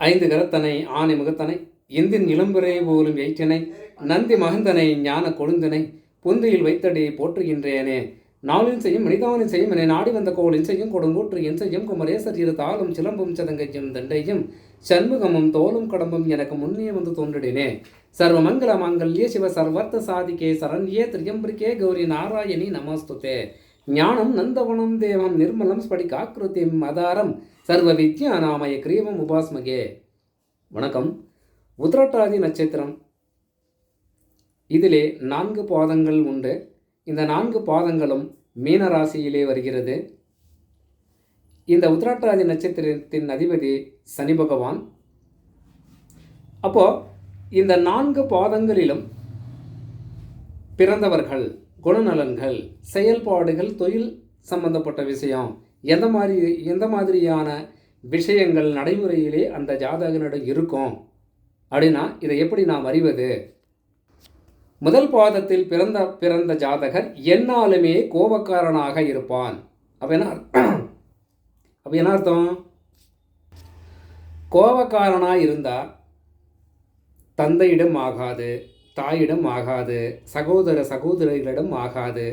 ஐந்து கரத்தனை ஆணை முகத்தனை இந்தின் இளம்பிறை போலும் எயிற்றினை நந்தி மகந்தனை ஞான கொழுந்தனை புந்தியில் வைத்தடி போற்றுகின்றேனே. நாளின் செய்யும் மனிதானின் செய்யும் என நாடி வந்த கோளின் செய்யும் கொடுங்கூற்று என் செய்யும் குமரேசர் இரு தாளும் சிலம்பும் சதங்கையும் தண்டையும் சண்முகமும் தோலும் கடம்பும் எனக்கு முன்னே வந்து தோன்றினே சர்வ மங்கள மாங்கல்ய சிவ சர்வர்த்த சாதிகே சரண்யே திரியம்பிரிகே கௌரி நாராயணி நமஸ்துதே. ஞானம் நந்தவனம் தேவம் நிர்மலம் ஸ்படிகாக்கிருத்திம் மதாரம் சர்வ வித்யா நாமய கிரீவம் உபாஸ்மகே. வணக்கம். உத்திரட்டாதி நட்சத்திரம். இதிலே நான்கு பாதங்கள் உண்டு. இந்த நான்கு பாதங்களும் மீன ராசியிலே வருகிறது. இந்த உத்திராட்டாதி நட்சத்திரத்தின் அதிபதி சனி பகவான். அப்போ இந்த நான்கு பாதங்களிலும் பிறந்தவர்கள் குணநலன்கள் செயல்பாடுகள் தொழில் சம்பந்தப்பட்ட விஷயம். எந்த மாதிரி எந்த மாதிரியான விஷயங்கள் நடைமுறையிலே அந்த ஜாதகனிடம் இருக்கும்? அப்படின்னா இதை எப்படி நாம் அறிவது? முதல் பாதத்தில் பிறந்த பிறந்த ஜாதகர் என்னாலுமே கோபக்காரனாக இருப்பான். அப்ப என்ன அப்ப என்ன அர்த்தம்? கோபக்காரனாக இருந்தால் தந்தையிடம் ஆகாது. தாயிடம் ஆகாது. சகோதர சகோதரிகளிடம் ஆகாது.